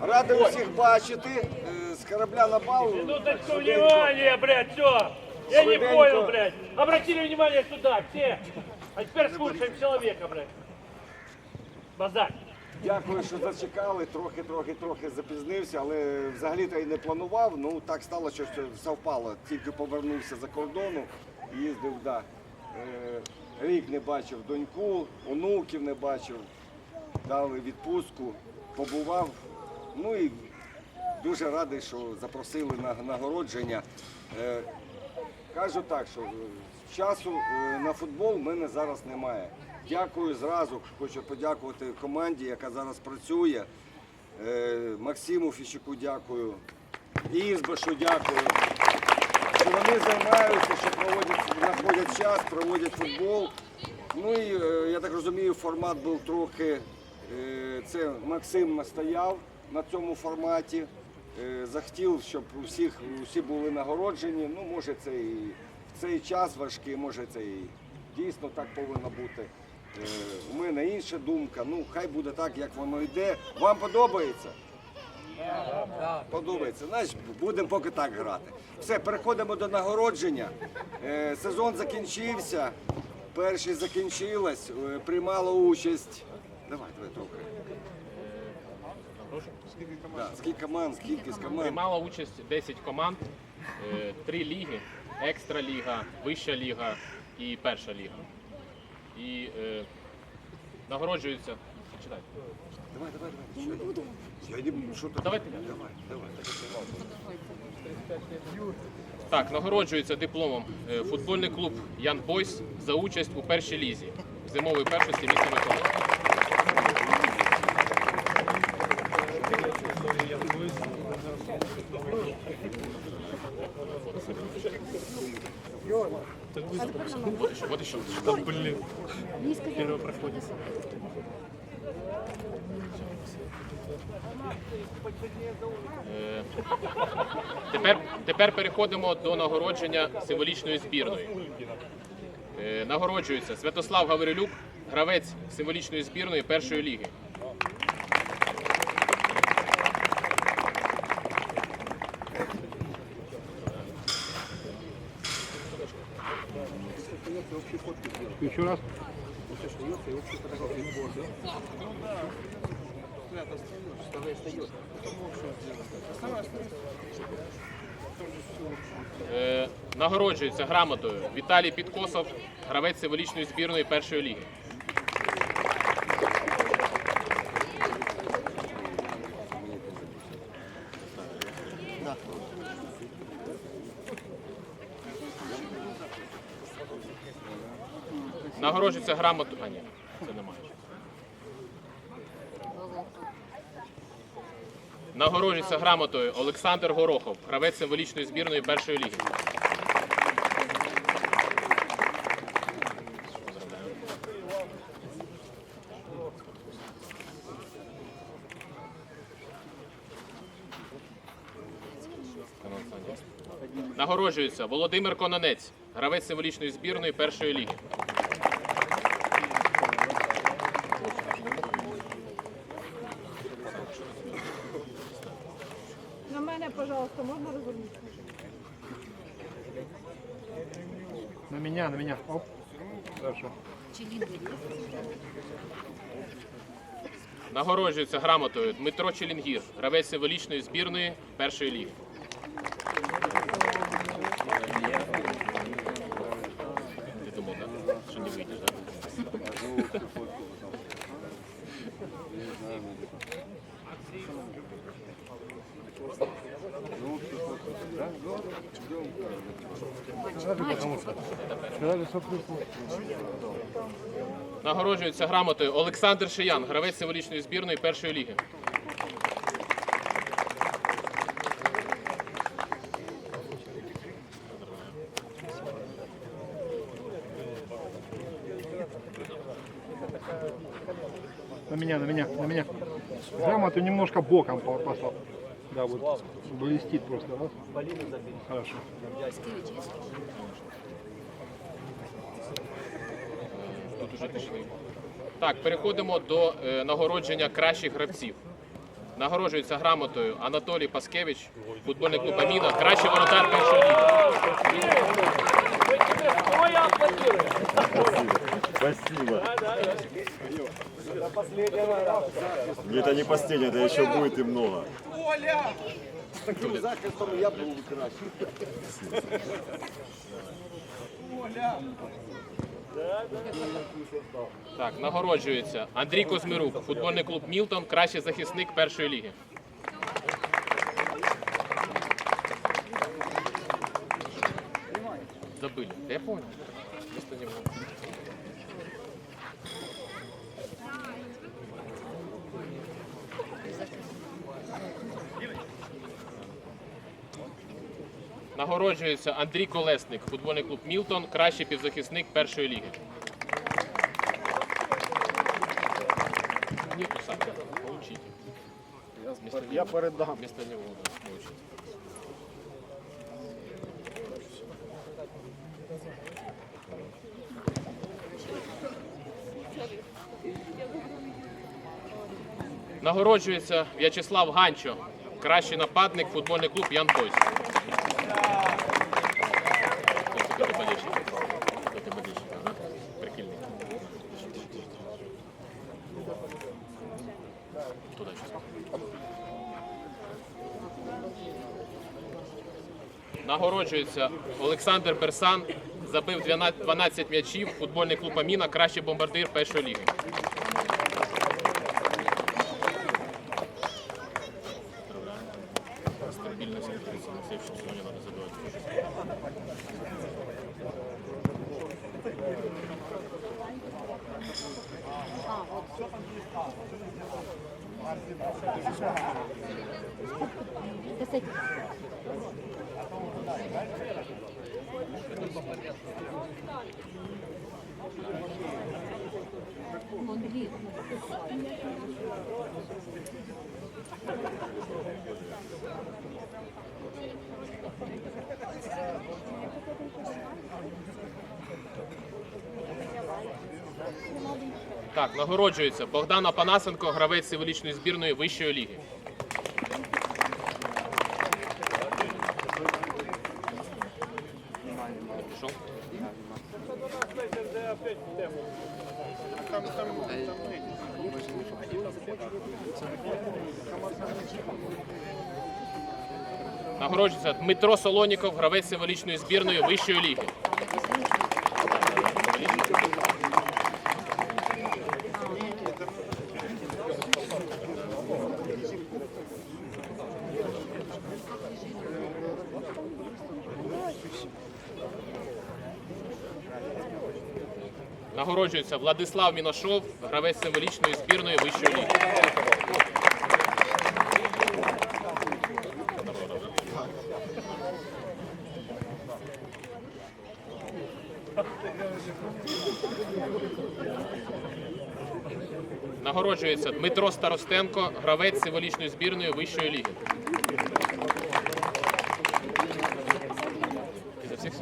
Радий усіх бачити. Е, З корабля на бал. Ну так что, внимание, блядь, все. Я не понял, блядь. Обратили внимание сюда, все. А теперь слушаем человека, блядь. Базар. Дякую, що зачекали. Трохи, трохи, трохи запізнився, але взагалі-то і не планував. Ну так стало, що все совпало. Тільки повернувся за кордону, їздив, да. Е, рік не бачив доньку, онуків не бачив, дали відпустку, побував. Ну і дуже радий, що запросили на нагородження. Е, Кажу так, що е, часу е, на футбол в мене зараз немає. Дякую зразу. Хочу подякувати команді, яка зараз працює. Максиму Фіщуку дякую. Ізбашу дякую. Що вони займаються, що проводять, знаходять час, проводять футбол. Ну і я так розумію, формат був трохи. Е, Це Максим настояв на цьому форматі. Е, Захотів, щоб у всіх усі були нагороджені. Ну, може, це і в цей час важкий, може це і дійсно так повинно бути. Е, У мене інша думка. Ну, хай буде так, як воно йде. Вам подобається? Подобається. Значить, будемо поки так грати. Все, переходимо до нагородження. Сезон закінчився. Перший закінчилась. Е, Приймало участь. Давай, давай трохи. Да, скільки команд, скільки з команд. Приймала участь 10 команд, е, три ліги, екстра ліга, вища ліга і перша ліга. І е, нагороджуються. Читай. Давай, давай, давай. Я не буду. Я не буду. Що ти? Давайте. Давай, давай. Так, нагороджується дипломом е, футбольний клуб Ян Бойс за участь у першій лізі зимової першості міста Миколаїв. Вот еще, вот еще. Е, Тепер, тепер переходимо до нагородження символічної збірної. Е, Нагороджується Святослав Гаврилюк, гравець символічної збірної першої ліги. Еще раз. Е, Нагороджується грамотою Віталій Підкосов, гравець символічної збірної першої ліги. Нагороджується грамотою. А ні, це немає. Нагороджується грамотою Олександр Горохов, гравець символічної збірної першої ліги. Нагороджується Володимир Кононець, гравець символічної збірної першої ліги. На мене, пожалуйста, можна розвернутися? На меня, на меня. Оп. Хорошо. Нагороджується грамотою Дмитро Челінгір, гравець символічної збірної першої ліги. Ти думав, що не вийдеш, так? Сказали, что плюс. Нагороджується грамотою Олександр Шиян, гравець символічної збірної першої ліги. На меня, на меня, на меня. Грамоту немножко боком по- послал. Да, вот блестит просто. Раз. Хорошо. Тут уже пішли. Так, переходимо до е, нагородження кращих гравців. Нагороджується грамотою Анатолій Паскевич, футбольний клуб Аміна, кращий воротар першої ліги. Мы тебе стоя аплодируем. Спасибо. Это не последнее, это еще будет и много. Таким захистом я був краще. Так, нагороджується Андрій Козмирук, футбольний клуб Мілтон, кращий захисник першої ліги. Забили. Я понял. Нагороджується Андрій Колесник, футбольний клуб Мілтон, кращий півзахисник першої ліги. Я передам. вместо него да. Нагороджується В'ячеслав Ганчо, кращий нападник, футбольний клуб Ян Бойс. Нагороджується Олександр Берсан, забив 12 12 м'ячів, футбольний клуб Аміна, кращий бомбардир першої ліги. Так, нагороджується Богдан Апанасенко, гравець символічної збірної вищої ліги. Нагороджується Дмитро Солоніков, гравець символічної збірної вищої ліги. Нагороджується Владислав Міношов, гравець символічної збірної вищої ліги. Нагороджується Дмитро Старостенко, гравець символічної збірної вищої ліги. Ти за всіх?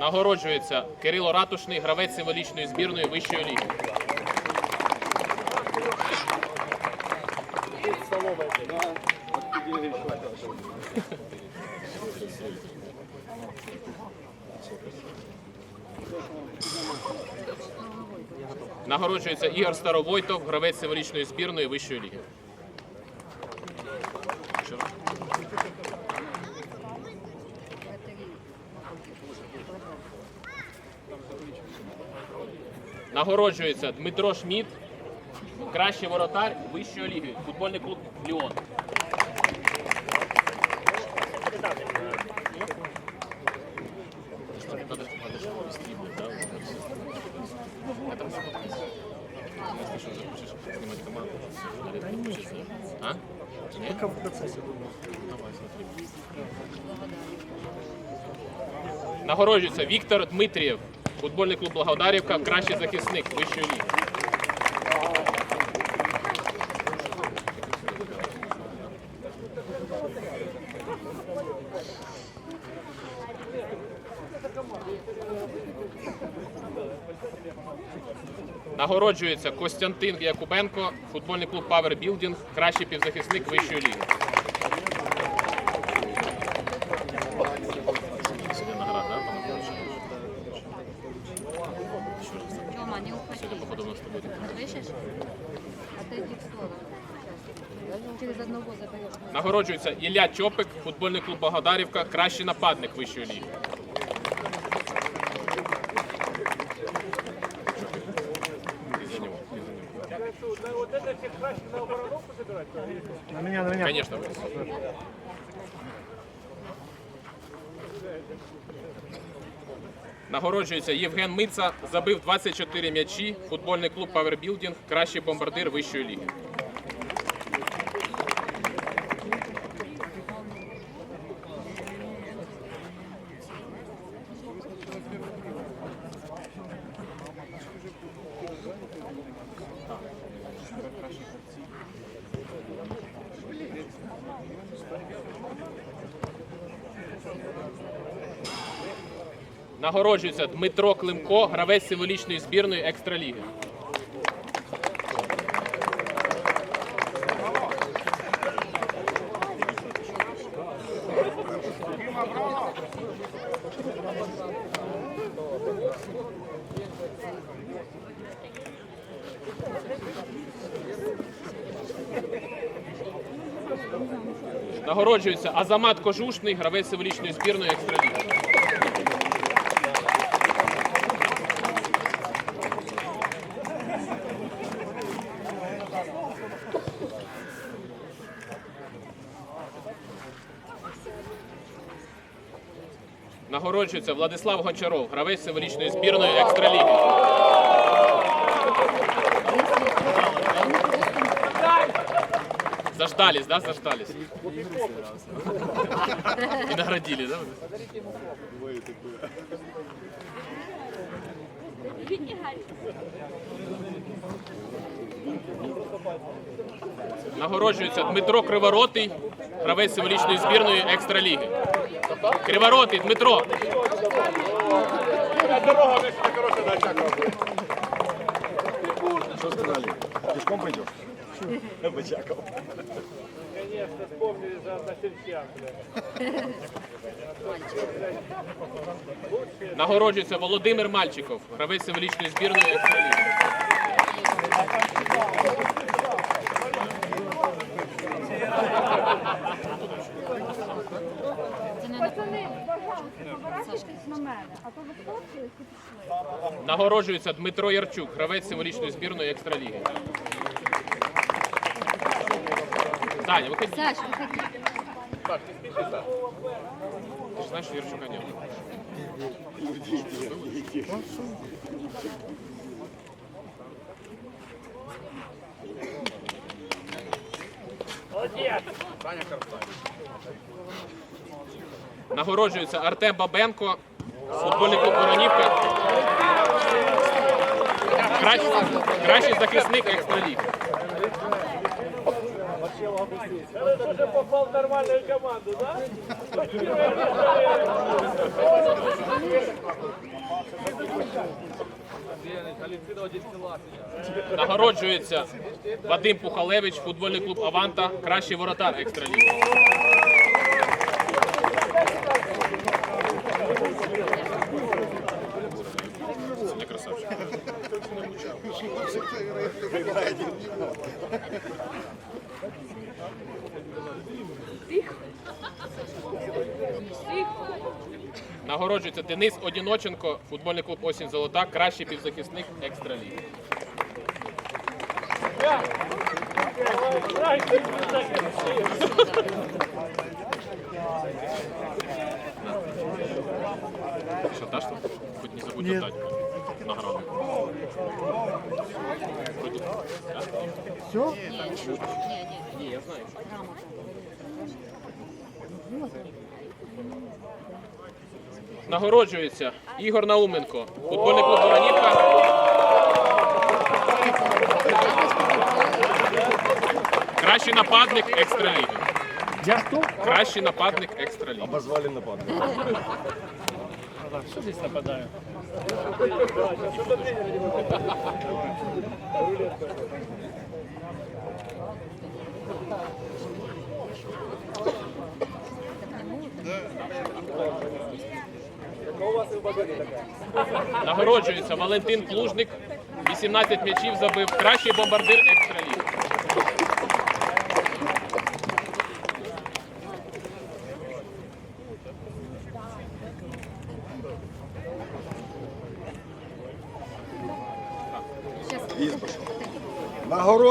Нагороджується Кирило Ратушний, гравець символічної збірної вищої ліги. Нагороджується Ігор Старовойтов, гравець символічної збірної вищої ліги. Нагороджується Дмитро Шміт, кращий воротар вищої ліги, футбольний клуб Ліон. Нагороджується Віктор Дмитрієв, футбольний клуб Благодарівка, кращий захисник вищої ліги. Нагороджується Костянтин Якубенко, футбольний клуб Power Building, кращий півзахисник вищої ліги. Нагороджується Ілля Чопик, футбольний клуб Благодарівка, кращий нападник вищої ліги. На меня, на меня. Конечно, Нагороджується Євген Мица, забив 24 м'ячі, футбольний клуб Power кращий бомбардир вищої ліги. Нагороджується Дмитро Климко, гравець символічної збірної екстраліги. Нагороджується Азамат Кожушний, гравець символічної збірної екстраліги. Нагороджується Владислав Гончаров, гравець символічної збірної екстраліги. Заждались, да, заждались? И наградили, да? Нагороджується Дмитро Криворотий, гравець символічної збірної екстраліги. Криворотий, Дмитро. Что сказали? Пешком пойдешь? Бычаков. Конечно, вспомнили за односельчан. Нагороджується Володимир Мальчиков, гравець символічної збірної екстраліги. Пацани, пожалуйста, побирайтесь на мене, а то ви сфоткались і пішли. Нагороджується Дмитро Ярчук, гравець символічної збірної екстраліги. Таня, виходи. Саш, выходи. Ти ж знаєш, що Ярчука. Молодец! Нагороджується Артем Бабенко, футбольний клуб Воронівка. Кращий, кращий захисник екстраліги. Да? Нагороджується Вадим Пухалевич, футбольний клуб Аванта, кращий воротар екстраліги. Це не красавчик. Нагороджується Денис Одіноченко, футбольний клуб Осінь Золота, кращий півзахисник екстраліги. Що даш тут? Хоч не забудь віддати награду. Все? Ні, я знаю. Нагороджується Ігор Науменко, футбольний клуб Воронівка. Кращий нападник екстраліги. Я? Кращий нападник екстраліги. Обозвали нападник. Что здесь нападаю? Нагороджується Валентин Плужник. 18 м'ячів забив. Кращий бомбардир екстраліги.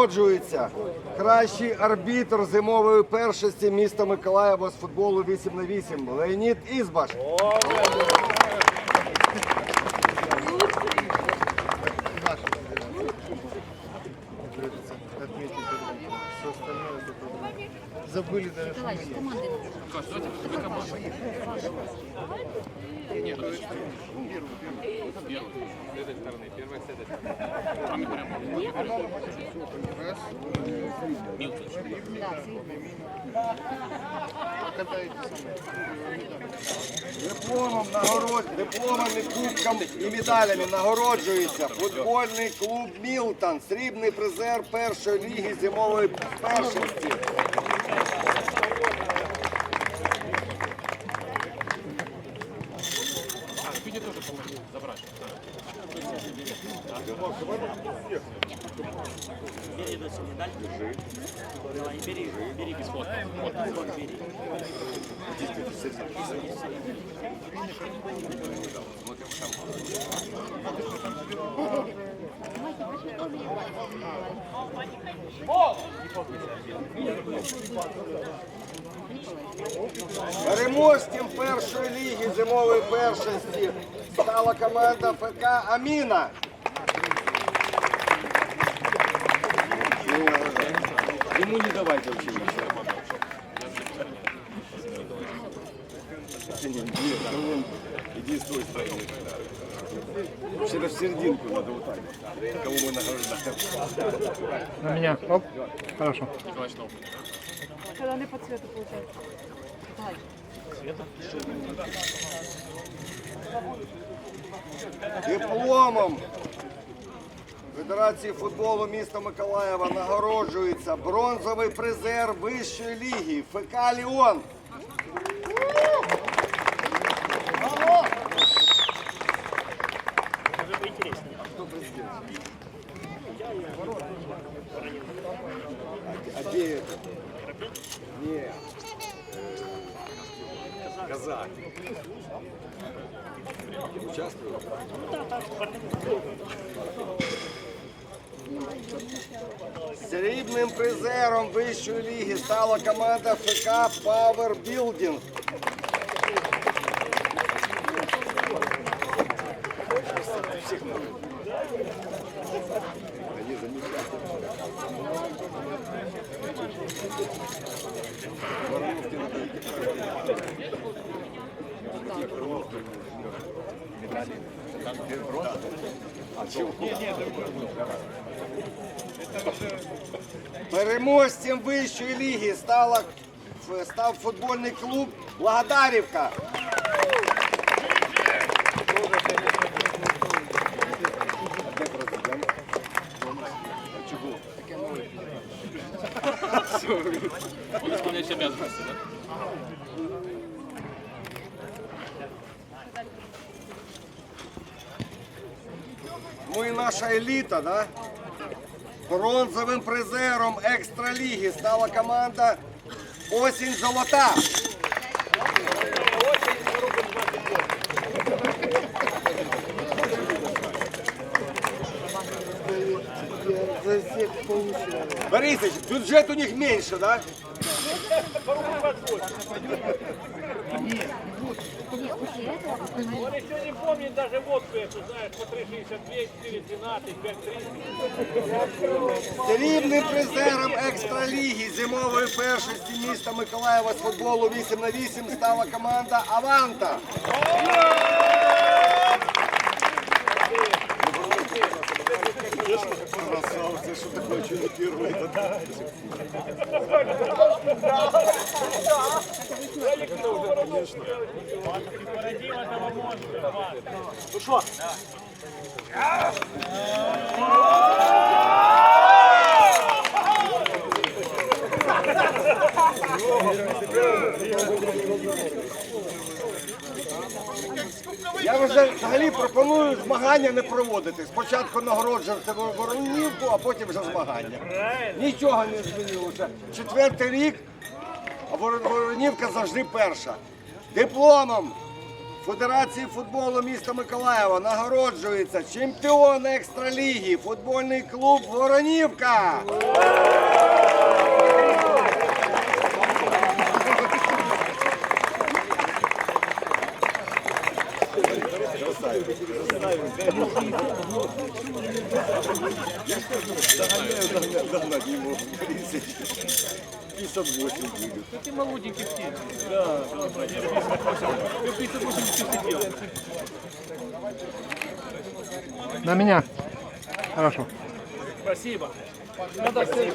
Нагороджується кращий арбітр зимової першості міста Миколаєва з футболу 8 на 8 Леонід Ізбаш. Забыли даже. Николай, с командой. Кось, давайте ви команда. Ні, подожди. Первый. С этой стороны. Первая с этой стороны. А мы прямо. Милтон. Да, Дипломом нагород... дипломами, кубком і медалями нагороджується футбольний клуб Мілтон, срібний призер першої ліги зимової першості. А, Спиди тоже помоги забрать. Бери, бери без фото. Переможцем першої ліги зимової першості стала команда ФК Аміна. Ему не давайте училище. Иди с той стороны. Вообще в серединку надо вот так. Кого мы награждаем. На меня. Оп. Хорошо. Когда не по цвету получается. Николай. Дипломом Федерації футболу міста Миколаєва нагороджується бронзовий призер вищої ліги ФК Ліон. А где это? Э, Участвую? Срібним призером вищої ліги стала команда ФК Power Переможцем вищої ліги стала, став футбольний клуб Благодарівка. Чого? Он исполняет все обязанности, да? Ну і наша еліта, да? Бронзовим призером екстраліги стала команда Осінь Золота. Борисович, бюджет у них меньше, да? Он еще не помнит даже водку эту, знаешь, по 3,62, 4,12, 5,30. Срібним призером екстраліги зимової першості міста Миколаєва з футболу 8 на 8 стала команда Аванта. Красавцы, что такое, что не Я вже взагалі пропоную змагання не проводити. Спочатку нагороджувати воронівку, а потім вже змагання. Нічого не змінилося. Четвертий рік, а воронівка завжди перша. Дипломом Федерації футболу міста Миколаєва нагороджується чемпіон екстраліги, футбольний клуб Воронівка. 58 будет. Ты молоденький птиц. На меня. Хорошо. Спасибо. Надо всем